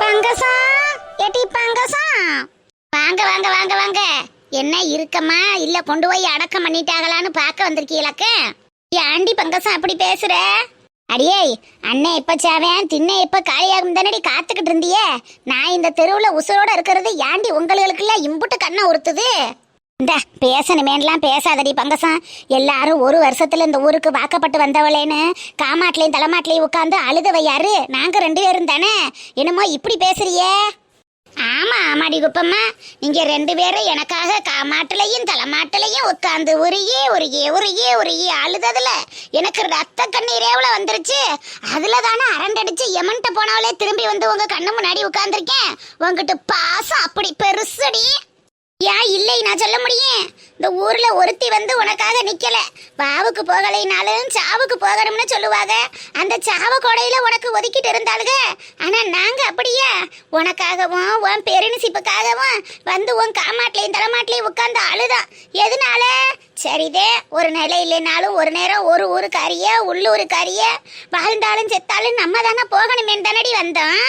பங்கசா எட்டி பங்கசா. வாங்க வாங்க வாங்க வாங்க. என்ன இருக்கமா இல்ல கொண்டு போய் அடக்கம் பண்ணிட்டாங்களான்னு பார்க்க வந்திருக்கீங்களாக்க? ஏண்டி பங்கசம் அப்படி பேசுற? அடியே அண்ணன் இப்ப சேவேன் திண்ணை இப்ப காலியாகும் தானடி காத்துக்கிட்டு இருந்தியே? நான் இந்த தெருவுல உசுரோட இருக்கிறது ஏண்டி உங்களுக்குலாம் இம்புட்டு கண்ணை உறுத்துது? இந்த பேசணுமேலாம் பேசாதடி பங்கசம். எல்லாரும் ஒரு வருஷத்துல இந்த ஊருக்கு வாக்கப்பட்டு வந்தவளேன்னு காமாட்லையும் தலைமாட்லையும் உட்காந்து அழுதவையாரு நாங்க ரெண்டு பேரும் தானே? என்னமோ இப்படி பேசுறியே? ஆமா ஆமாடி குப்பம்மா. நீங்க ரெண்டு பேரும் எனக்காக காமாட்டிலையும் தலைமாட்டிலையும் உட்காந்து உருகி உருகி உருகி உருகி அழுததுல எனக்கு ரத்த கண்ணீர் எவ்வளவு வந்துருச்சு. அதுல தானே அரண்டடிச்சு எமன்ட்ட போனவளே திரும்பி வந்து உங்க கண்ணு முன்னாடி உட்காந்துருக்கேன் உங்ககிட்ட பாசம் அப்படி பெருசடி. ஏன் இல்லை நான் சொல்ல முடியும். இந்த ஊர்ல ஒருத்தி வந்து உனக்காக நிக்கல. வாவுக்கு போகலைனாலும் சாவுக்கு போகணும்னு சொல்லுவாங்க. அந்த சாவ கொடையில உனக்கு ஒதுக்கிட்டு இருந்தாளுங்க ஆனா நாங்க அப்படியா? உனக்காகவும் உன் பெருநிசிப்புக்காகவும் வந்து உன் காமாட்லையும் தலைமாட்லையும் உட்காந்து அழுதான் எதனால? சரிதே ஒரு நிலை இல்லைனாலும் ஒரு நேரம் ஒரு ஊருக்காரிய உள்ளூருக்காரிய வாழ்ந்தாலும் செத்தாலும் நம்ம தானே போகணுமே தானடி வந்தோம்.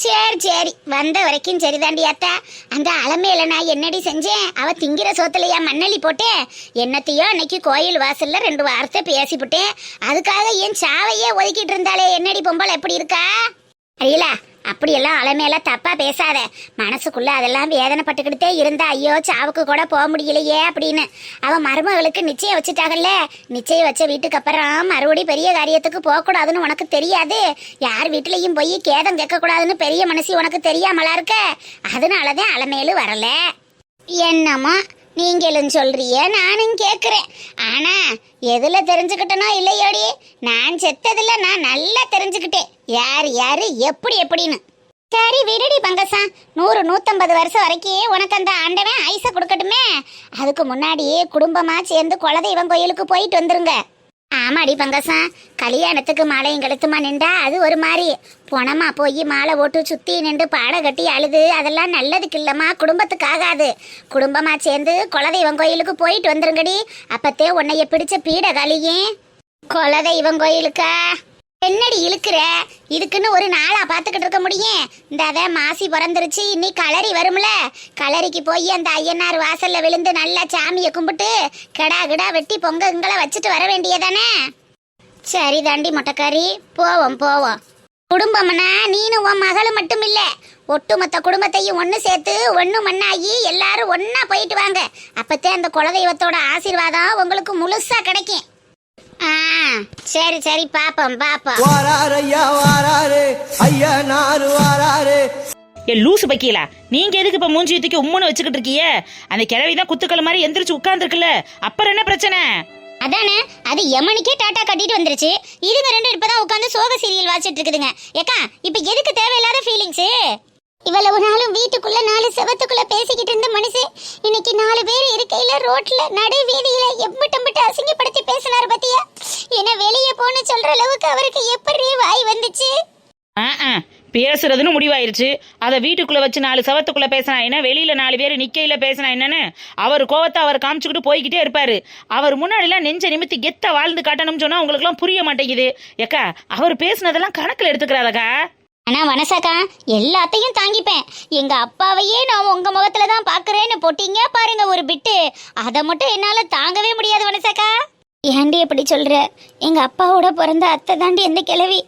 சரி சரி. வந்த வரைக்கும் சரிதாண்டி அத்தா. அந்த அலமையில நான் என்னடி செஞ்சேன்? அவ திங்கிற சோத்துலையா மண்ணள்ளி போட்டேன் என்னத்தையோ அன்னைக்கு கோயில் வாசல்ல ரெண்டு வார்த்தை பேசிவிட்டேன் அதுக்காக என் சாவையே ஒதுக்கிட்டு இருந்தாலே என்னடி பொம்பளை எப்படி இருக்கா? அறியலா அப்படியெல்லாம் அலமையெல்லாம் தப்பா பேசாத. மனசுக்குள்ள அதெல்லாம் வேதனைப்பட்டுக்கிட்டே இருந்தா ஐயோ சாவுக்கு கூட போக முடியலையே அப்படின்னு. அவன் மருமகளுக்கு நிச்சயம் வச்சுட்டாங்கல்ல நிச்சயம் வச்ச வீட்டுக்கு அப்புறம் மறுபடியும் பெரிய காரியத்துக்கு போகக்கூடாதுன்னு உனக்கு தெரியாது. யார் வீட்லேயும் போய் கேதம் கேட்கக்கூடாதுன்னு பெரிய மனசு உனக்கு தெரியாமலா இருக்க? அதனாலதான் அலமேலு வரல. என்னமோ நீங்களும் சொல்றிய நானும் கேக்குறேன். ஆனா எதுல தெரிஞ்சுக்கிட்டனோ இல்லையோடி? நான் செத்ததுல நான் நல்லா தெரிஞ்சுக்கிட்டேன். யார் யார் எப்படி எப்படின்னு. சரி விடுடி பங்கசா நூறு நூற்றம்பது வருஷம் வரைக்கும் உனக்கு அந்த ஆண்டவன் ஐஸை கொடுக்கட்டுமே. அதுக்கு முன்னாடி குடும்பமாக சேர்ந்து குலதெய்வம் கோயிலுக்கு போயிட்டு வந்துருங்க. ஆமாடி பங்கசா கல்யாணத்துக்கு மாலையும் கழுத்துமா நின்றா அது ஒரு மாதிரி. பொணமா போய் மாலை ஓட்டு சுத்தி நின்று பாட கட்டி அழுது அதெல்லாம் நல்லதுக்கு இல்லம்மா குடும்பத்துக்கு ஆகாது. குடும்பமா சேர்ந்து குலதெய்வம் கோயிலுக்கு போயிட்டு வந்துருங்கடி. அப்பத்தே உன்னைய பிடிச்ச பீட கலியே குலதெய்வம் கோயிலுக்கா? என்னடி இழுக்கிற? இதுக்குன்னு ஒரு நாளா பார்த்துக்கிட்டு இருக்க முடியும். இந்த அதை மாசி பிறந்துருச்சு இன்னி களரி வரும்ல. களரிக்கு போய் அந்த ஐயனார் வாசல்ல விழுந்து நல்லா சாமியை கும்பிட்டு கெடா கிடா வெட்டி பொங்க இங்களை வச்சுட்டு வர வேண்டியதானே? சரி தாண்டி மொட்டைக்காரி போவோம் போவோம். குடும்பம்னா நீனும் உன் மகளும் மட்டும் இல்ல. ஒட்டுமொத்த குடும்பத்தையும் ஒன்று சேர்த்து ஒன்று மண்ணாகி எல்லாரும் ஒன்றா போயிட்டு வாங்க. அப்பத்தே அந்த குலதெய்வத்தோட ஆசீர்வாதம் உங்களுக்கு முழுசா கிடைக்கும். சரி சரி பாப்போம் பாப்போம். வாராரு ஐயா வாராரு. ஐயா நாரு வாராரு. ஏ லூசு பக்கீலா நீங்க எதுக்கு இப்ப மூஞ்சி தூக்கி உம்முன்னு வச்சுக்கிட்டு இருக்கீங்க? அந்த கிழவி தான் குத்துக்கள் மாதிரி எந்திரிச்சு உட்கார்ந்துருக்குல்ல அப்புறம் என்ன பிரச்சனை? அதானே அது யமனுக்கே டாட்டா கட்டிட்டு வந்துருச்சு. இதுங்க ரெண்டு இப்பதான் உட்காந்து சோக சீரியல் வாசிட்டு இருக்குதுங்க. ஏக்கா இப்ப எதுக்கு தேவையில்லாத ஃபீலிங்ஸ் இவ்வளவு நாளும் வீட்டுக்குள்ள நாலு செவத்துக்குள்ள பேசிக்கிட்டு இருந்த மனுஷன் இன்னைக்கு நாலு பேர் இருக்கையில ரோட்ல நடு வீதியில எம்பிட்டம்பிட்டு அசிங்கப்படுத்தி பேசினாரு பத்தியா? என்ன வெளியே போன்னு சொல்ற அளவுக்கு அவருக்கு எப்படி வாய் வந்துச்சு? ஆ ஆ பேசுறதுன்னு முடிவாயிருச்சு. அதை வீட்டுக்குள்ள வச்சு நாலு சவத்துக்குள்ள பேசினா என்ன? வெளியில நாலு பேர் நிக்கையில பேசினா என்னன்னு? அவர் கோவத்தை அவர் காமிச்சுக்கிட்டு போய்கிட்டே இருப்பாரு. அவர் முன்னாடிலாம் நெஞ்ச நிமித்தி கெத்த வாழ்ந்து காட்டணும்னு சொன்னா உங்களுக்குலாம் புரிய மாட்டேங்குது. ஏக்கா அவர் பேசுனதெல்லாம் கணக்குல எடுத்துக்கிறாதக்கா ஆனா வனசாக்கா எல்லாத்தையும் தாங்கிப்பேன். எங்க அப்பாவையே நான் உங்க முகத்துல தான் பாக்குறேன்னு போட்டீங்க பாருங்க ஒரு பிட்டு. அதை மட்டும் என்னால தாங்கவே முடியாது வனசாக்கா. ஏண்டி எப்படி சொல்ற? எங்க அப்பாவோட பிறந்த அத்தை தாண்டி அந்த கிழவி.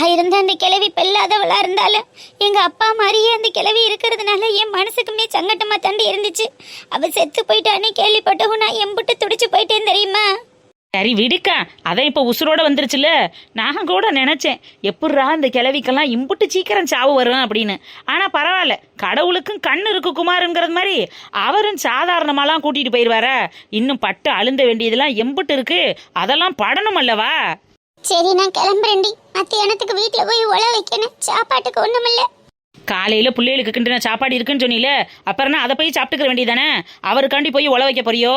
ஆயிருந்த அந்த கிழவி பெல்லாதவளா இருந்தாலும் எங்க அப்பா மாதிரியே அந்த கிழவி இருக்கிறதுனால என் மனசுக்குமே சங்கட்டமா தாண்டி இருந்துச்சு. அவ செத்து போயிட்டான்னு கேள்விப்பட்டவும் நான் எம்புட்டு துடிச்சு போயிட்டேன் தெரியுமா? சரி விடுக்கா. அதான் இப்ப உசுரோட வந்துருச்சுல. நான் கூட நினைச்சேன் எப்பட்றா இந்த கிழவிக்கெல்லாம் இம்புட்டு சீக்கிரம் சாவு வரும் அப்படின்னு. ஆனா பரவாயில்ல. கடவுளுக்கும் கண் இருக்கு குமாருங்கிறது மாதிரி அவரும் சாதாரணமாலாம் கூட்டிட்டு போயிடுவாரா இன்னும் பட்டு அழுந்த வேண்டியதெல்லாம் எம்புட்டு இருக்கு. அதெல்லாம் படணும் அல்லவா? சரி நான் கிளம்புறேன்டி. மத்தியானத்துக்கு வீட்டுல போய் உழ வைக்கணும். சாப்பாட்டுக்கு ஒண்ணுமில்ல காலையில பிள்ளைகளுக்கு கிண்டின சாப்பாடு இருக்குன்னு சொன்னீல. அப்புறம் அதை போய் சாப்பிட்டுக்கிற வேண்டியதானே அவருக்காண்டி போய் உழ வைக்க போறியோ?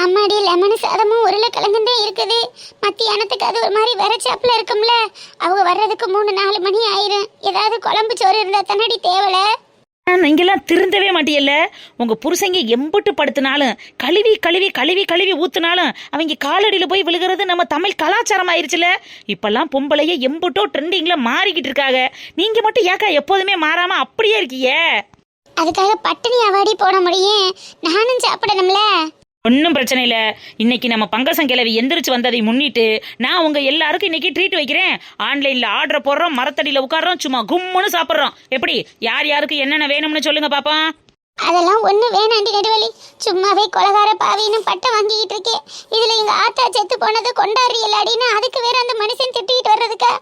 ஆமாடி லெமன் சாதமும் உருளைக்கிழங்கும் தான் இருக்குது. மத்தியானத்துக்கு அது ஒரு மாதிரி விரைச்சாப்புல இருக்கும்ல. அவங்க வர்றதுக்கு மூணு நாலு மணி ஆயிரும். ஏதாவது குழம்பு சோறு இருந்தா தானடி தேவலை? நீங்கெல்லாம் திருந்தவே மாட்டியல்ல. உங்க புருஷங்க எம்புட்டு படுத்தினாலும் கழுவி கழுவி கழுவி கழுவி ஊத்துனாலும் அவங்க காலடியில போய் விழுகிறது நம்ம தமிழ் கலாச்சாரம் ஆயிருச்சுல இப்பெல்லாம் பொம்பளைய எம்புட்டோ ட்ரெண்டிங்ல மாறிக்கிட்டு இருக்காங்க. நீங்க மட்டும் ஏக்கா எப்போதுமே மாறாம அப்படியே இருக்கீங்க? அதுக்காக பட்டினி அவாடி போட முடியும். நானும் சாப்பிடணும்ல. ஒன்றும் பிரச்சனை இல்லை. இன்னைக்கு நம்ம பங்கசம் கிளவி எந்திரிச்சு வந்ததை முன்னிட்டு நான் உங்க எல்லாருக்கும் இன்னைக்கு ட்ரீட் வைக்கிறேன். ஆன்லைன்ல ஆர்டர் போடுறோம் மரத்தடியில உட்கார்றோம் சும்மா கும்முன்னு சாப்பிட்றோம். எப்படி? யார் யாருக்கு என்னென்ன வேணும்னு சொல்லுங்க பாப்பா. அதெல்லாம் ஒண்ணு வேணாண்டி நெடுவலி. சும்மாவே கொலகார பாவின்னு பட்டம் வாங்கிக்கிட்டு இருக்கேன் இதுல எங்க ஆத்தா செத்து போனது அடின்னு அதுக்கு வேற அந்த மனுஷன் திட்டிகிட்டு வர்றதுக்கா?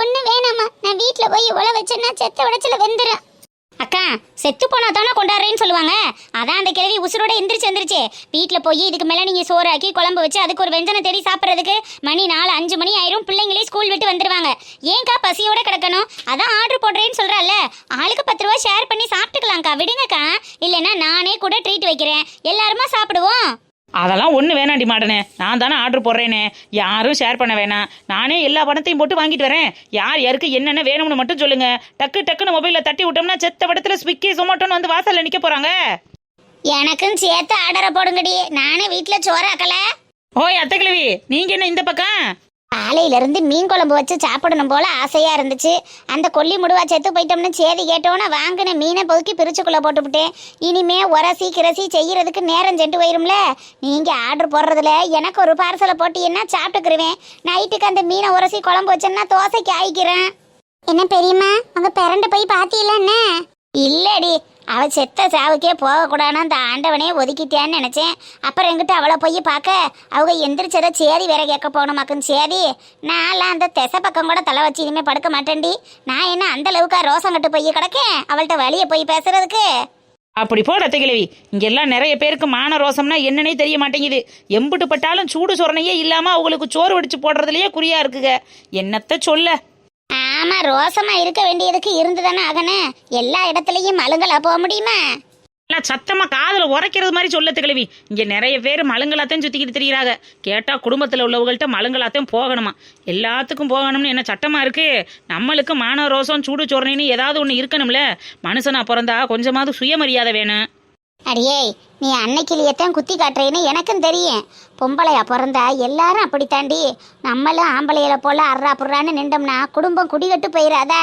ஒண்ணு வேணாமா நான் வீட்டில் போய் உழ வச்சேன்னா செத்த உடச்சுல வெந்துடும் அக்கா செத்து போனா தானே கொண்டாடுறேன்னு சொல்லுவாங்க. அதான் அந்த கிழவி உசுரோட எந்திரிச்சு எந்திரிச்சு. வீட்டில் போய் இதுக்கு மேலே நீங்கள் சோறு சோறாக்கி குழம்பு வச்சு அதுக்கு ஒரு வெஞ்சனை தேடி சாப்பிட்றதுக்கு மணி நாலு அஞ்சு மணி ஆயிரும். பிள்ளைங்களே ஸ்கூல் விட்டு வந்துருவாங்க. ஏன்க்கா பசியோட கிடக்கணும்? அதான் ஆர்டர் போடுறேன்னு சொல்றல்ல ஆளுக்கு பத்து ரூபா ஷேர் பண்ணி சாப்பிட்டுக்கலாம்க்கா. விடுங்கக்கா. இல்லைன்னா நானே கூட ட்ரீட் வைக்கிறேன். எல்லாருமா சாப்பிடுவோம்? அதெல்லாம் ஒன்று வேணாண்டி மாடனே. நான் தானே ஆர்டர் போடுறேனே. யாரும் ஷேர் பண்ண வேணாம். நானே எல்லா பணத்தையும் போட்டு வாங்கிட்டு வரேன். யார் யாருக்கு என்னென்ன வேணும்னு மட்டும் சொல்லுங்க. டக்கு டக்குன்னு மொபைலில் தட்டி விட்டோம்னா செத்த படத்தில் ஸ்விக்கி சொமாட்டோன்னு வந்து வாசல்ல நிற்க போகிறாங்க எனக்கும் சேர்த்து ஆர்டரை போடுங்கடி. நானே வீட்ல சோறாக்கல ஓய் அத்தை கிழவி நீங்கள் என்ன இந்த பக்கம்? காலையிலேருந்து மீன் குழம்பு வச்சு சாப்பிடணும் போல ஆசையாக இருந்துச்சு. அந்த கொல்லி முடுவா செத்து போயிட்டோம்னு சேதி கேட்டோன்னே வாங்கின மீனை பொதுக்கி பிரிச்சுக்குள்ளே போட்டுவிட்டேன். இனிமே உரசி கிரசி செய்கிறதுக்கு நேரம் சென்று போயிரும்ல. நீங்கள் ஆர்டர் போடுறதுல எனக்கு ஒரு பார்சலை போட்டீங்கன்னா சாப்பிட்டுக்கிருவேன். நைட்டுக்கு அந்த மீனை உரசி குழம்பு வச்சேன்னா தோசைக்கு ஆயிக்கிறேன். என்ன பெரியம்மா அங்கே பிறண்டு போய் பார்த்தீங்களா என்ன? இல்லடி அவள் செத்த சாவுக்கே போகக்கூடாதுன்னு அந்த ஆண்டவனே ஒதுக்கிட்டேன்னு நினச்சேன். அப்புறம் எங்கிட்ட அவளை போய் பார்க்க அவங்க எந்திரிச்சதை சேதி வேற கேட்க போகணுமாக்குன்னு சேதி. நான்லாம் அந்த திசை பக்கம் கூட தலை வச்சு இனிமேல் படுக்க மாட்டேன்டி. நான் என்ன அந்த அளவுக்கா ரோசம் கட்டு போய் கிடக்கேன்? அவள்கிட்ட வழியை போய் பேசுறதுக்கு. அப்படி போட அத்தை கிழவி இங்கெல்லாம் நிறைய பேருக்கு மான ரோசம்னா என்னன்னே தெரிய மாட்டேங்குது. எம்புட்டு பட்டாலும் சூடு சொரணையே இல்லாமல் அவங்களுக்கு சோறு வடிச்சு போடுறதுலையே குறியா இருக்குங்க. என்னத்த சொல்ல? ஆமா ரோசமா இருக்க வேண்டியதுக்கு இருந்துதானே ஆகணும் எல்லா இடத்துலயும் மலுங்களா போக முடியுமா? எல்லாம் சத்தமா காதுல உரைக்கிறது மாதிரி சொல்ல கிழவி. இங்க நிறைய பேர் மலுங்களாத்தையும் சுத்திக்கிட்டு தெரியுறாங்க. கேட்டா குடும்பத்துல உள்ளவங்கள்ட்ட மலுங்களாத்தையும் போகணுமா? எல்லாத்துக்கும் போகணும்னு என்ன சட்டமா இருக்கு? நம்மளுக்கு மான ரோசம் சூடு சோறனைன்னு ஏதாவது ஒண்ணு இருக்கணும்ல. மனுஷனா பிறந்தா கொஞ்சமாவது சுயமரியாதை வேணும். அடியே நீ அன்னைக்கிளியத்தான் குத்தி காட்டுறேன்னு எனக்கும் தெரியும். பொம்பளையா பிறந்தா எல்லாரும் அப்படித்தாண்டி. நம்மளும் ஆம்பளையில போல அர்ரா புர்றான்னு நின்றோம்னா குடும்பம் குடிகட்டு போயிடாத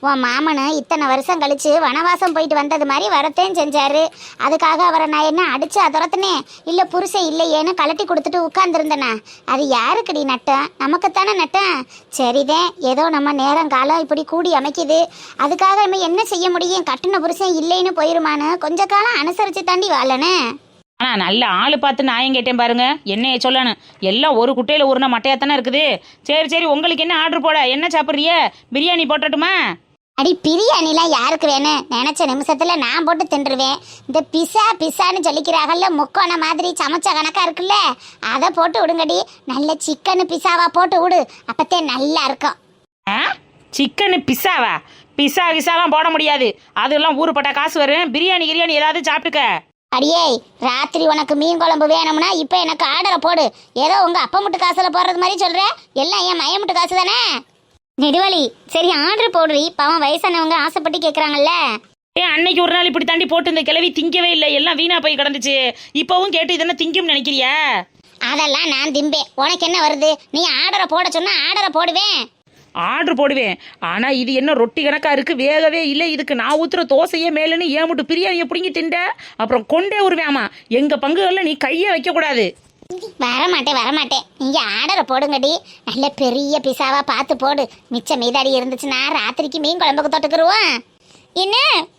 உன் மாமனு இத்தனை வருஷம் கழிச்சு வனவாசம் போயிட்டு வந்தது மாதிரி வரத்தையும் செஞ்சாரு. அதுக்காக அவரை நான் என்ன அடிச்சு அதரத்துனேன் இல்லை புருஷன் இல்லையேன்னு கலட்டி கொடுத்துட்டு உட்காந்துருந்தேனா அது யாருக்குடி நட்டம்? நமக்குத்தானே நட்டம்? சரிதான் ஏதோ நம்ம நேரம் காலம் இப்படி கூடி அமைக்குது. அதுக்காக நம்ம என்ன செய்ய முடியும்? கட்டின புருஷன் இல்லைன்னு போயிருமான்னு கொஞ்ச காலம் அனுசரிச்சு தாண்டி வாழனே. ஆனா நல்ல ஆளு பார்த்து நியாயம் கேட்டேன் பாருங்க? என்னைய சொல்லணும் எல்லாம் ஒரு குட்டையில உருண மட்டையா தானே இருக்குது? சரி சரி உங்களுக்கு என்ன ஆர்டர் போட? என்ன சாப்பிட்றிய பிரியாணி போட்டட்டுமா? அடி பிரியாணிலாம் யாருக்கு வேணும் நினைச்ச நிமிஷத்துல நான் போட்டு தின்றுவேன். இந்த பிசா பிசான்னு சொல்லிக்கிறாங்கல்ல முக்கோண மாதிரி சமைச்ச கணக்கா இருக்குல்ல? அதை போட்டு விடுங்கடி. நல்ல சிக்கன் பிசாவா போட்டு விடு. அப்பத்தே நல்லா இருக்கும். சிக்கனு பிஸ்ஸாவா பிஸ்ஸா கிஸ்ஸாலாம் போட முடியாது. அதெல்லாம் ஊருப்பட்ட காசு வரும். பிரியாணி கிரியாணி ஏதாவது சாப்பிட்டுக்க. அடியே ராத்திரி உனக்கு மீன் குழம்பு வேணும்னா இப்போ எனக்கு ஆர்டரை போடு. ஏதோ உங்க அப்பா முட்டு காசுல போடுறது மாதிரி சொல்ற. எல்லாம் என் மய முட்டு காசு தானே நெடுவலி சரி ஆர்டர் போடுறி. பாவம் வயசானவங்க ஆசைப்பட்டு கேட்குறாங்கல்ல ஏ அன்னைக்கு ஒரு நாள் இப்படி தாண்டி போட்டு இந்த கிளவி திங்கவே இல்லை. எல்லாம் வீணா போய் கிடந்துச்சு. இப்போவும் கேட்டு இதென்ன திங்கும்னு நினைக்கிறியா? அதெல்லாம் நான் திம்பேன். உனக்கு என்ன வருது? நீ ஆர்டரை போட சொன்னா ஆர்டரை போடுவேன். ஆர்டர் போடுவேன். ஆனால் இது என்ன ரொட்டி கணக்காக இருக்குது வேகவே இல்லை. இதுக்கு நான் ஊத்துற தோசையே மேலேன்னு ஏன் மட்டும் பிரியாணியை பிடிங்கி திண்ட. அப்புறம் கொண்டே உருவேமா எங்கள் பங்குகளில் நீ கையை வைக்கக்கூடாது வரமாட்டேன் வரமாட்டேன். நீங்கள் ஆர்டரை போடுங்கடி. நல்ல பெரிய பிசாவாக பார்த்து போடு. மிச்சம் மீதாடி இருந்துச்சுன்னா ராத்திரிக்கு மீன் குழம்புக்கு தொட்டுக்குருவோம். என்ன?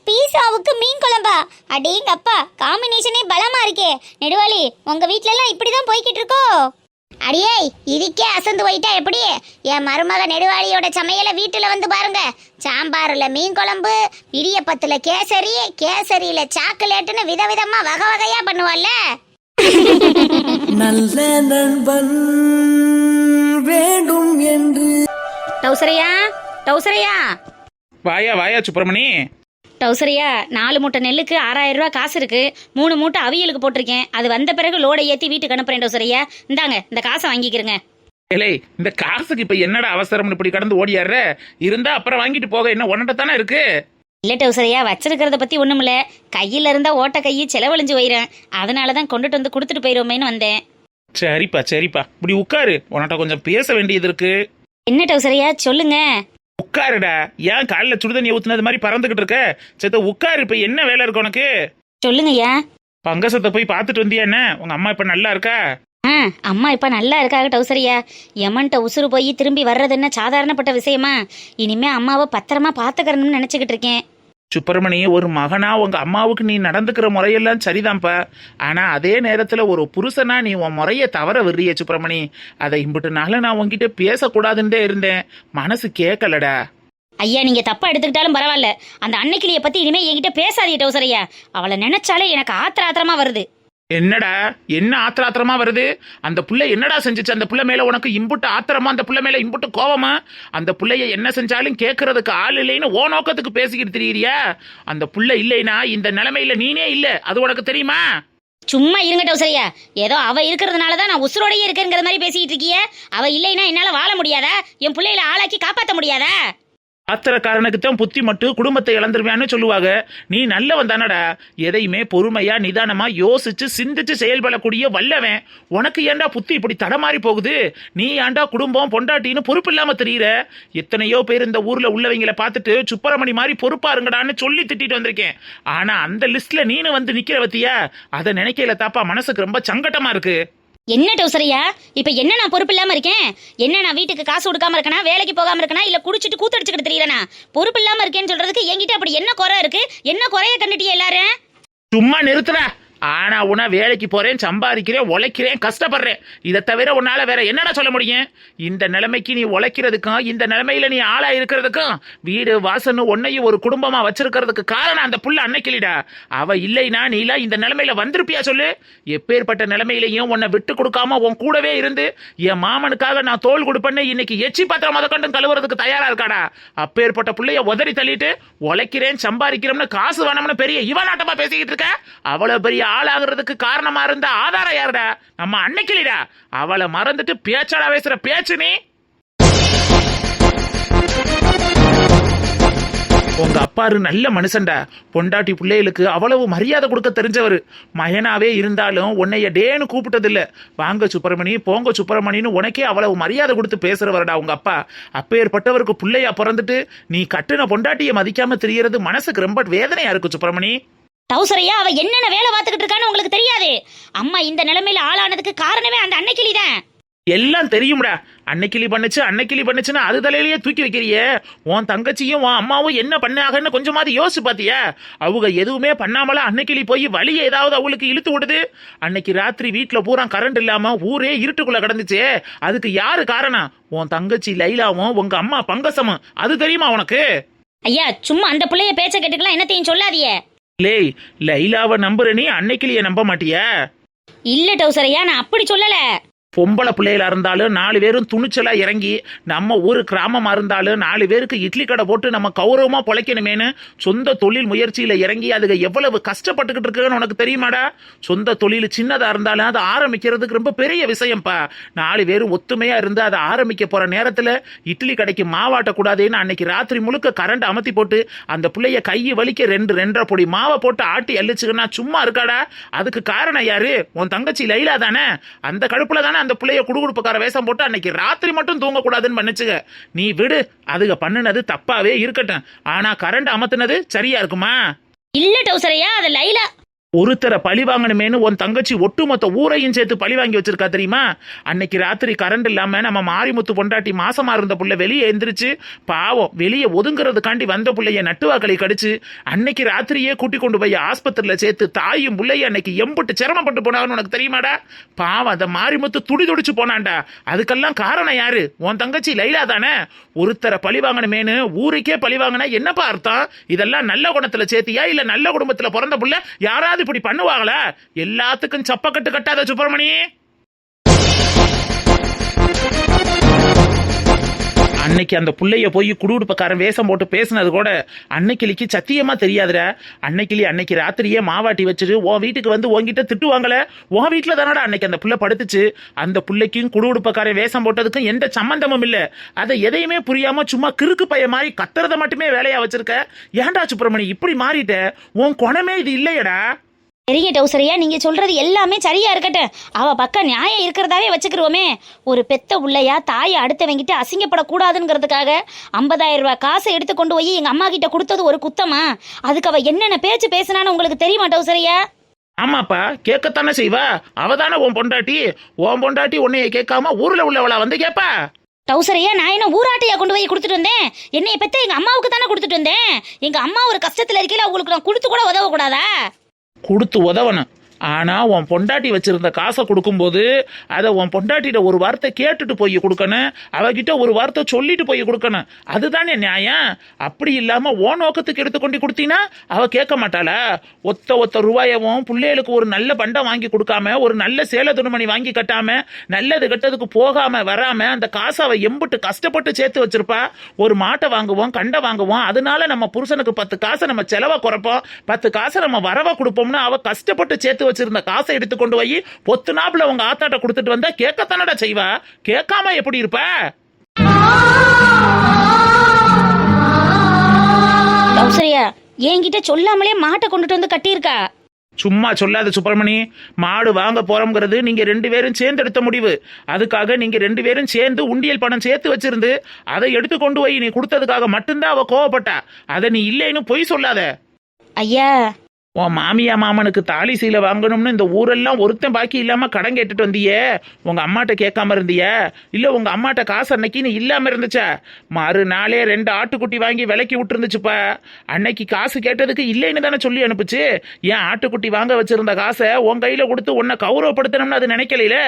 பீஸாவுக்கு மீன் குழம்பா? அடேங்கப்பா காம்பினேஷனே பலமாக இருக்கே. நெடுவாளி உங்கள் வீட்டிலலாம் இப்படி தான் போய்கிட்டு இருக்கோ? அடியே இதுக்கே அசந்து போயிட்டா எப்படி? என் மருமக நெடுவாளியோட சமையலை வீட்டுல வந்து பாருங்க. சாம்பார்ல மீன் குழம்பு இடியப்பத்துல கேசரி கேசரியில சாக்லேட்டுன்னு விதவிதமா வகை வகையா பண்ணுவாள்ல நல்ல நண்பன் வேண்டும் என்று. டவுசரையா? டவுசரையா? வாயா வாயா சுப்பிரமணி. டவுசரியா? நாலு மூட்டை நெல்லுக்கு ஆறாயிரம் ரூபாய் காசு இருக்கு. மூணு மூட்டை அவியலுக்கு போட்டிருக்கேன். அது வந்த பிறகு லோடை ஏற்றி வீட்டுக்கு அனுப்புறேன் டவுசரியா. இந்தாங்க இந்த காசை வாங்கிக்கிறேங்க. ஏலே இந்த காசுக்கு இப்ப என்னடா அவசரம்னு இப்படி கடந்து ஓடியாடுற? இருந்தா அப்புறம் வாங்கிட்டு போக. என்ன ஒன்னட்ட தானே இருக்கு? இல்லை டவுசரியா வச்சிருக்கிறத பற்றி ஒன்றும் இல்லை. கையில் இருந்தால் ஓட்ட கையை செலவழிஞ்சு போயிடும் அதனால தான் கொண்டுட்டு வந்து கொடுத்துட்டு போயிடுவோமேன்னு வந்தேன். சரிப்பா சரிப்பா. இப்படி உட்காரு. உன்கிட்ட கொஞ்சம் பேச வேண்டியது இருக்கு. என்ன டவுசரியா? சொல்லுங்க. உட்காருடா. ஏன் காலைல சுடுதண்ணி ஊத்துனது மாதிரி பறந்துகிட்டு இருக்க? சேத்த உட்காரு இப்ப என்ன வேலை இருக்கு உனக்கு? சொல்லுங்கய்யா பங்கசத்தை போய் பார்த்துட்டு வந்தியா என்ன? உங்க அம்மா இப்ப நல்லா இருக்கா? ஆ அம்மா இப்போ நல்லா இருக்காக டவுசரியா? யமன்ட்ட உசுறு போய் திரும்பி வர்றது என்ன சாதாரணப்பட்ட விஷயமா? இனிமே அம்மாவை பத்திரமா பார்த்துக்கிறணும்னு நினச்சிக்கிட்டு இருக்கேன். சுப்பிரமணி ஒரு மகனா உங்க அம்மாவுக்கு நீ நடந்துக்கிற முறையெல்லாம் சரிதான்ப்பா. ஆனா அதே நேரத்துல ஒரு புருஷனா நீ உன் முறைய தவற விடுறிய சுப்பிரமணி. அதை இம்பிட்டு நாள நான் உன்கிட்ட பேசக்கூடாதுன்னே இருந்தேன். மனசு கேட்கலடா ஐயா நீங்க தப்பா எடுத்துக்கிட்டாலும் பரவாயில்ல. அந்த அன்னைக்கிளிய பத்தி இனிமே என்கிட்ட பேசாதீங்க டவுசரையா அவளை நினைச்சாலே எனக்கு ஆத்திர ஆத்திரமா வருது. என்னடா? என்ன ஆத்திராத்திரமா வருது? அந்த புள்ள என்னடா செஞ்சுச்சு? அந்த புள்ள மேல உனக்கு இம்புட்டு ஆத்திரமா? அந்த புள்ள மேல இம்புட்டு கோவமா? அந்த புள்ளைய என்ன செஞ்சாலும் கேட்கறதுக்கு ஆள் இல்லைன்னு ஓ நோக்கத்துக்கு பேசிக்கிட்டு திரியிறியா? அந்த புள்ள இல்லைனா இந்த நிலைமையில நீனே இல்ல. அது உனக்கு தெரியுமா? சும்மா இருங்க டவுசரையா. ஏதோ அவ இருக்கிறதுனால தான் நான் உசுரோடையே இருக்கேங்கிற மாதிரி பேசிக்கிட்டு இருக்கிய. அவ இல்லைன்னா என்னால வாழ முடியாதா? என் பிள்ளைகளை ஆளாக்கி காப்பாற்ற முடியாதா? ஆத்திரக்காரனுக்கு தான் புத்தி மட்டும் குடும்பத்தை இழந்துருவான்னு சொல்லுவாங்க. நீ நல்லவன் தானடா. எதையுமே பொறுமையா நிதானமா யோசிச்சு சிந்திச்சு செயல்படக்கூடிய வல்லவன். உனக்கு ஏன்டா புத்தி இப்படி தடமாறி போகுது? நீ ஏன்டா குடும்பம் பொண்டாட்டின்னு பொறுப்பு இல்லாம தெரியுற? எத்தனையோ பேர் இந்த ஊர்ல உள்ளவங்களை பார்த்துட்டு சுப்பரமணி மாதிரி பொறுப்பா இருங்கடான்னு சொல்லி திட்டிட்டு வந்திருக்கேன். ஆனா அந்த லிஸ்ட்ல நீனு வந்து நிக்கிற பத்தியா? அதை நினைக்கல தாப்பா மனசுக்கு ரொம்ப சங்கட்டமா இருக்கு. என்ன டவுசரையா இப்போ என்ன நான் பொறுப்பு இல்லாமல் இருக்கேன்? என்ன நான் வீட்டுக்கு காசு கொடுக்காம இருக்கனா? வேலைக்கு போகாமல் இருக்கனா? இல்லை குடிச்சிட்டு கூத்தடிச்சுக்கிட்டு தெரியறனா? பொறுப்பு இல்லாமல் இருக்கேன்னு சொல்றதுக்கு என்கிட்ட அப்படி என்ன குறை இருக்கு? என்ன குறைய கண்டுட்டியே எல்லாரும்? சும்மா நிறுத்துறேன் ஆனா உன வேலைக்கு போறேன் சம்பாதிக்கிறேன் உழைக்கிறேன் கஷ்டப்படுறேன். இதை தவிர உன்னால வேற என்னடா சொல்ல முடியும்? இந்த நிலைமைக்கு நீ உழைக்கிறதுக்கும் இந்த நிலைமையில நீ ஆளா இருக்கிறதுக்கும் வீடு வாசன்னு உன்னையும் ஒரு குடும்பமா வச்சிருக்கிறதுக்கு காரணம் அந்த புள்ள அன்னைக்கிளிடா அவ இல்லைனா நீலாம் இந்த நிலைமையில வந்திருப்பியா சொல்லு? எப்பேற்பட்ட நிலைமையிலையும் உன்னை விட்டு கொடுக்காம உன் கூடவே இருந்து என் மாமனுக்காக நான் தோல் கொடுப்பேன்னு இன்னைக்கு எச்சி பாத்திரம் முத கழுவுறதுக்கு தயாரா இருக்காடா? அப்பேற்பட்ட பிள்ளைய உதறி தள்ளிட்டு உழைக்கிறேன் சம்பாதிக்கிறோம்னு காசு வேணும்னு பெரிய இவனாட்டமா பேசிக்கிட்டு இருக்க? அவ்வளவு பெரிய ஆளாகிறதுக்கு காரணமா இருந்த ஆதாரம் யாருடா? நம்ம அன்னைக்கிளிடா. அவளை மறந்துட்டு பேச்சாடா பேசுற பேச்சு நீ. உங்க அப்பாரு நல்ல மனுஷன்டா. பொண்டாட்டி பிள்ளைகளுக்கு அவ்வளவு மரியாதை கொடுக்க தெரிஞ்சவர். மயனாவே இருந்தாலும் உன்னைய டேன்னு கூப்பிட்டதில்ல. வாங்க சுப்பிரமணி போங்க சுப்பிரமணின்னு உனக்கே அவ்வளவு மரியாதை கொடுத்து பேசுறவரடா உங்க அப்பா. அப்பேற்பட்டவருக்கு பிள்ளையா பிறந்துட்டு நீ கட்டுன பொண்டாட்டியை மதிக்காம தெரியறது மனசுக்கு ரொம்ப வேதனையா இருக்கு சுப்பிரமணி. டவுசரையா அவ என்னென்ன வேலை பார்த்துக்கிட்டு இருக்கான்னு உங்களுக்கு தெரியாது. அம்மா இந்த நிலைமையில ஆளானதுக்கு காரணமே அந்த அன்னைக்கிளி தான். எல்லாம் தெரியும்டா. அன்னைக்கிளி பண்ணுச்சு அன்னைக்கிளி பண்ணுச்சுன்னு அது தலையிலேயே தூக்கி வைக்கிறியே. உன் தங்கச்சியும் உன் அம்மாவும் என்ன பண்ணாகன்னு கொஞ்சமாவது யோசிச்சு பாத்தியா அவங்க எதுவுமே பண்ணாமல அன்னைக்கிளி போய் வழியை ஏதாவது அவளுக்கு இழுத்து விடுது? அன்னைக்கு ராத்திரி வீட்டுல பூரா கரண்ட் இல்லாம ஊரே இருட்டுக்குள்ள கிடந்துச்சே. அதுக்கு யாரு காரணம்? உன் தங்கச்சி லைலாவும் உங்க அம்மா பங்கசமும். அது தெரியுமா உனக்கு? ஐயா சும்மா அந்த பிள்ளைய பேச்ச கேட்டுக்கலாம் என்னத்தையும் சொல்லாதியே லேய் லைலாவை நம்புறேனே நீ அன்னைக்கிளிய நம்ப மாட்டியா? இல்ல டவுசரையா நான் அப்படி சொல்லல. பொம்பளை பிள்ளைகளா இருந்தாலும் நாலு பேரும் துணிச்சலா இறங்கி நம்ம ஊர் கிராமமா இருந்தாலும் நாலு பேருக்கு இட்லி கடை போட்டு நம்ம கௌரவமா பொழைக்கணுமேனு சொந்த தொழில் முயற்சியில இறங்கி அதுக்கு எவ்வளவு கஷ்டப்பட்டுக்கிட்டு இருக்குன்னு உனக்கு தெரியுமாடா? சொந்த தொழில் சின்னதா இருந்தாலும் அதை ஆரம்பிக்கிறதுக்கு ரொம்ப பெரிய விஷயம்ப்பா நாலு பேரும் ஒத்துமையா இருந்து அதை ஆரம்பிக்க போற நேரத்துல இட்லி கடைக்கு மாவாட்ட கூடாதுன்னு அன்னைக்கு ராத்திரி முழுக்க கரண்ட் அமர்த்தி போட்டு அந்த பிள்ளைய கையை வலிக்க ரெண்டு ரெண்டரை பொடி மாவை போட்டு ஆட்டி அள்ளிச்சுக்கன்னா சும்மா இருக்காடா? அதுக்கு காரணம் யாரு? உன் தங்கச்சி லைலா தானே அந்த கடுப்பில் தானே அந்த பிள்ளைய குடுகுடுப்புக்கார வேஷம் போட்டு அன்னைக்கு ராத்திரி மட்டும் தூங்க கூடாதுன்னு பண்ணுச்சுங்க நீ விடு அதுக பண்ணுனது தப்பாவே இருக்கட்டும். ஆனா கரண்ட் அமத்துனது சரியா இருக்குமா? இல்ல டவுசரையா அது லைலா. ஒருத்தரை பழி வாங்கணுமேனு உன் தங்கச்சி ஒட்டுமொத்த ஊரையும் சேர்த்து பழி வாங்கி வச்சிருக்கா தெரியுமா? அன்னைக்கு ராத்திரி கரண்ட் இல்லாம நம்ம மாரிமுத்து பொண்டாட்டி மாசமா இருந்த புள்ள வெளியே எந்திரிச்சு பாவம் வெளியே ஒதுங்குறதுக்காண்டி வந்த புள்ளைய நட்டுவாக்களை கடிச்சு அன்னைக்கு ராத்திரியே கூட்டி கொண்டு போய் ஆஸ்பத்திரியில சேர்த்து தாயும் புள்ளைய அன்னைக்கு எம்புட்டு சிரமப்பட்டு போனாங்கன்னு உனக்கு தெரியுமாடா? பாவம் அந்த மாரிமுத்து துடி துடிச்சு போனான்டா. அதுக்கெல்லாம் காரணம் யாரு? உன் தங்கச்சி லைலா தானே? ஒருத்தரை பழி வாங்கணுமேனு ஊருக்கே பழி வாங்கினா என்னப்பா அர்த்தம்? இதெல்லாம் நல்ல குணத்துல சேர்த்தியா இல்ல நல்ல குடும்பத்துல பிறந்த புள்ள? யாராவது இப்படி பண்ணுவாங்களா? எல்லாத்துக்கும் சப்பக்கட்டு கட்டாத சுப்பிரமணி. அன்னைக்கு அந்த புள்ளைய போய் குடுகுடுப்பக்காரன் வேஷம் போட்டு பேசினது கூட அன்னைக்கிளிக்கு சத்தியமா தெரியாதுடா. அன்னைக்கிளி அன்னைக்கு ராத்திரியே மாவாட்டி வச்சுட்டு உன் வீட்டுக்கு வந்து உன்கிட்ட திட்டுவாங்கள? உன் வீட்டில் தானடா அன்னைக்கு அந்த புள்ள படுத்துச்சு? அந்த புள்ளைக்கும் குடுகுடுப்பக்காரன் வேஷம் போட்டதுக்கும் எந்த சம்பந்தமும் இல்ல. அதை எதையுமே புரியாம சும்மா கிறுக்கு பைய மாதிரி கத்துறத மட்டுமே வேலையா வச்சிருக்க? ஏன்டா சுப்பிரமணி இப்படி மாறிட்ட? உன் குணமே இது இல்லையடா. சரிங்க டவுசரையா நீங்க சொல்றது எல்லாமே சரியா இருக்கட்டும். அவ பக்கம் நியாயம் இருக்கிறதாவே வச்சுக்கிருவோமே. ஒரு பெத்த உள்ளையா தாயை அடுத்தவங்கிட்ட அசிங்கப்படக்கூடாதுங்கிறதுக்காக ஐம்பதாயிரம் ரூபாய் காசை எடுத்து கொண்டு போய் எங்க அம்மா கிட்ட கொடுத்தது ஒரு குத்தமா? அதுக்கு அவ என்னென்ன பேச்சு பேசினான்னு உங்களுக்கு தெரியுமா டவுசரையா? ஆமாப்பா கேட்கத்தானே செய்வா. அவதானே உன் பொண்டாட்டி. உன் பொண்டாட்டி உன்னைய கேட்காம ஊர்ல உள்ளவளா வந்து கேப்பா. டவுசரையா நான் என்ன ஊராட்டையா கொண்டு போய் கொடுத்துட்டு வந்தேன்? என்னைய பெத்த எங்க அம்மாவுக்கு தானே கொடுத்துட்டு வந்தேன்? எங்க அம்மா ஒரு கஷ்டத்துல இருக்கையில அவங்களுக்கு நான் கொடுத்து கூட உதவ கூடாதா கொடுத்து ஆனால் உன் பொண்டாட்டி வச்சுருந்த காசை கொடுக்கும்போது அதை உன் பொண்டாட்டிகிட்ட ஒரு வார்த்தை கேட்டுட்டு போய் கொடுக்கணும். அவகிட்ட ஒரு வார்த்தை சொல்லிட்டு போய் கொடுக்கணும். அதுதானே நியாயம். அப்படி இல்லாமல் ஓ நோக்கத்துக்கு எடுத்து கொண்டு கொடுத்தீங்கன்னா அவள் கேட்க மாட்டாளா? ஒத்த ஒத்த ரூபாயவும் பிள்ளைகளுக்கு ஒரு நல்ல பண்டம் வாங்கி கொடுக்காம ஒரு நல்ல சேல துணிமணி வாங்கி கட்டாமல் நல்லது கெட்டதுக்கு போகாமல் வராமல் அந்த காசை அவள் எம்புட்டு கஷ்டப்பட்டு சேர்த்து வச்சிருப்பா. ஒரு மாட்டை வாங்குவோம் கண்டை வாங்குவோம். அதனால நம்ம புருஷனுக்கு பத்து காசை நம்ம செலவை குறைப்போம். பத்து காசை நம்ம வரவை கொடுப்போம்னு அவள் கஷ்டப்பட்டு சேர்த்து வச்சிருந்த காசை எடுத்து கொண்டு போய் பொத்து நாப்புல உங்க ஆத்தாட்ட கொடுத்துட்டு வந்தா கேட்கத்தானடா செய்வா? கேட்காம எப்படி இருப்ப? டவுசரையா என்கிட்ட சொல்லாமலே மாட்டை கொண்டுட்டு வந்து கட்டியிருக்கா? சும்மா சொல்லாத சுப்பிரமணி மாடு வாங்க போறோம்ங்கிறது நீங்க ரெண்டு பேரும் சேர்ந்து எடுத்த முடிவு. அதுக்காக நீங்க ரெண்டு பேரும் சேர்ந்து உண்டியல் பணம் சேர்த்து வச்சிருந்து அதை எடுத்து கொண்டு போய் நீ கொடுத்ததுக்காக மட்டும்தான் அவ கோவப்பட்டா. அதை நீ இல்லைன்னு பொய் சொல்லாத. ஐயா உன் மாமியா மாமனுக்கு தாலி சீலை வாங்கணும்னு இந்த ஊரெல்லாம் ஒருத்தன் பாக்கி இல்லாம கடன் கேட்டுட்டு வந்தியே. உங்க அம்மாட்ட கேட்காம இருந்தியே? இல்ல உங்க அம்மாட்ட காசு அன்னைக்கு நீ இல்லாம இருந்துச்சா. மறுநாளே ரெண்டு ஆட்டுக்குட்டி வாங்கி விலைக்கு விட்டுருந்துச்சுப்பா. அன்னைக்கு காசு கேட்டதுக்கு இல்லைன்னு தானே சொல்லி அனுப்புச்சு. ஏன் ஆட்டுக்குட்டி வாங்க வச்சிருந்த காசை உன் கையில கொடுத்து உன்னை கௌரவப்படுத்தணும்னு அது நினைக்கல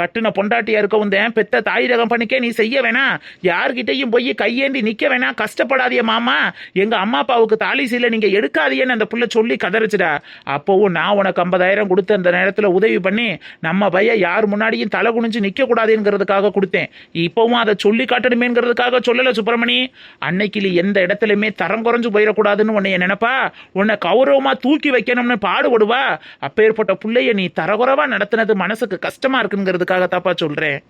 கட்டுன பொண்டாட்டியா இருக்க வந்தேன் பெத்த தாய் ரகம் பண்ணிக்க நீ செய்ய வேணாம் யார்கிட்டையும் போய் கையேந்தி நிக்க வேணாம் கஷ்டப்படாதிய மாமா. எங்க அம்மா அப்பாவுக்கு தாலி சீலை நீங்க எடுக்காதியன்னு அந்த புள்ள சொல்லி கதறிச்சுடா அப்போவும் நான் உனக்கு ஐம்பதாயிரம் கொடுத்த அந்த நேரத்துல உதவி பண்ணி நம்ம பையன் யார் முன்னாடியும் தலை குனிஞ்சு நிக்க கூடாதுங்கிறதுக்காக கொடுத்தேன். இப்போவும் அதை சொல்லி காட்டணுமேங்கிறதுக்காக சொல்லல சுப்பிரமணி. அன்னைக்கு நீ எந்த இடத்துலயுமே தரம் குறைஞ்சு போயிடக்கூடாதுன்னு உன்னை நினைப்பா? உன்னை கௌரவமா தூக்கி வைக்கணும்னு பாடுபடுவா? அப்பேற்பட்ட புள்ளைய நீ தரகுறவா நடத்தினது மனசுக்கு கஷ்டமா இருக்குங்கிறதுக்காக தாப்பா சொல்றேன்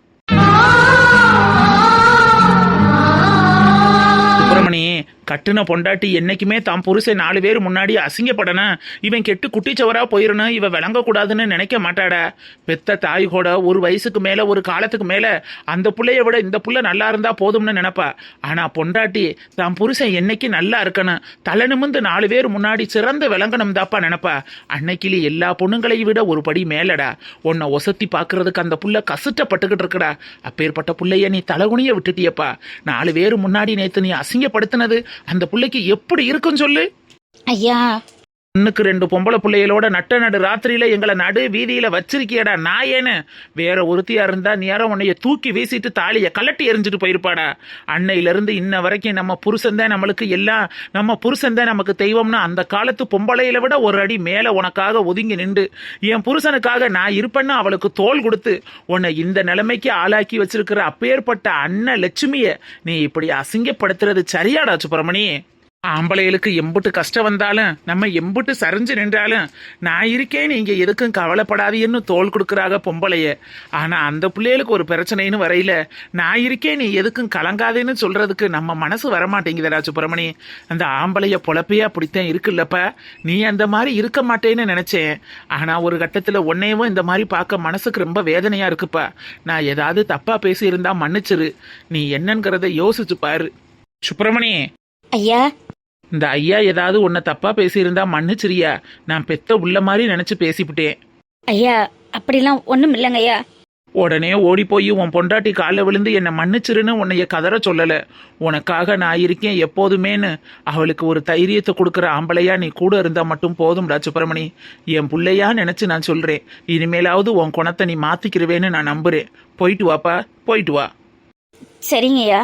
சுப்பிரமணி கட்டுன பொண்டாட்டி என்னைக்குமே தாம் புருஷன் நாலு பேர் முன்னாடி அசிங்கப்படணும் இவன் கெட்டு குட்டிச்சவரா போயிடணும் இவன் விளங்கக்கூடாதுன்னு நினைக்க மாட்டாடா. பெத்த தாய் கூட ஒரு வயசுக்கு மேல ஒரு காலத்துக்கு மேல அந்த பிள்ளைய விட இந்த புள்ள நல்லா இருந்தா போதும்னு நினைப்பா. ஆனா பொண்டாட்டி தாம் புருஷன் என்னைக்கு நல்லா இருக்கணும் தலை நிமிந்து நாலு பேர் முன்னாடி சிறந்து விளங்கணும் தாப்பா நினைப்பா. அன்னைக்கிளி எல்லா பொண்ணுங்களையும் விட ஒரு படி மேலடா. உன்னை ஒசத்தி பாக்குறதுக்கு அந்த புள்ள கசுட்டப்பட்டுக்கிட்டு இருக்கடா. அப்பேற்பட்ட புள்ளைய நீ தலகுனிய விட்டுட்டியப்பா. நாலு பேர் முன்னாடி நேத்து நீ படுத்தினது? அந்த புள்ளைக்கு எப்படி இருக்கும் சொல்லு. ஐயா இன்னுக்கு ரெண்டு பொம்பளை பிள்ளைகளோட நட்ட நடு ராத்திரியில எங்களை நடு வீதியில வச்சிருக்கியடா நான் ஏன்னு? வேற ஒருத்தியா இருந்தா நேரம் உன்னைய தூக்கி வீசிட்டு தாலியை கலட்டி எரிஞ்சிட்டு போயிருப்பாடா. அன்னையில இருந்து இன்ன வரைக்கும் நம்ம புருஷன் தான் நம்மளுக்கு எல்லாம் நம்ம புருஷன் தான் நமக்கு தெய்வம்னு அந்த காலத்து பொம்பளையில விட ஒரு அடி மேல உனக்காக ஒதுங்கி நின்று என் புருஷனுக்காக நான் இருப்பேன்னு அவளுக்கு தோல் கொடுத்து உன்னை இந்த நிலைமைக்கு ஆளாக்கி வச்சிருக்கிற அப்பேற்பட்ட அண்ணன் லட்சுமிய நீ இப்படி அசிங்கப்படுத்துறது சரியாடா சுப்பிரமணி ஆம்பளைகளுக்கு எம்புட்டு கஷ்டம் வந்தாலும் நம்ம எம்புட்டு சரிஞ்சு நின்றாலும் நான் இருக்கேன் நீங்க எதுக்கும் கவலைப்படாதீன்னு தோல் கொடுக்குறாங்க பொம்பளைய. ஆனா அந்த பிள்ளைகளுக்கு ஒரு பிரச்சனைன்னு வரையில நான் இருக்கேன் நீ எதுக்கும் கலங்காதேன்னு சொல்றதுக்கு நம்ம மனசு வரமாட்டேங்குதுடா சுப்பிரமணி. அந்த ஆம்பளைய பொழப்பே அப்படித்தான் இருக்குல்லப்ப. நீ அந்த மாதிரி இருக்க மாட்டேன்னு நினைச்சேன். ஆனா ஒரு கட்டத்துல உன்னையவும் இந்த மாதிரி பார்க்க மனசுக்கு ரொம்ப வேதனையா இருக்குப்பா. நான் ஏதாவது தப்பா பேசியிருந்தா மன்னிச்சிரு. நீ என்னங்கிறத யோசிச்சு பாரு. சுப்பிரமணி. ஐயா இந்த ஐயா ஏதாவது உன்னை தப்பா பேசியிருந்தா மன்னிச்சிரியா நான் பெத்த உள்ள மாதிரி நினைச்சு பேசிவிட்டேன் ஐயா அப்படிலாம் ஒண்ணும் இல்லைங்க ஐயா. உடனே ஓடி போய் உன் பொண்டாட்டி காலில் விழுந்து என்னை மன்னிச்சிருன்னு உன்னைய கதற சொல்லல. உனக்காக நான் இருக்கேன் எப்போதுமேன்னு. அவளுக்கு ஒரு தைரியத்தை கொடுக்குற ஆம்பளையா நீ கூட இருந்தா மட்டும் போதும்டா சுப்பிரமணி. என் புள்ளையா நினைச்சு நான் சொல்றேன். இனிமேலாவது உன் குணத்தை நீ மாத்திக்கிருவேன்னு நான் நம்புறேன். போயிட்டு வாப்பா போயிட்டு வா. சரிங்க ஐயா.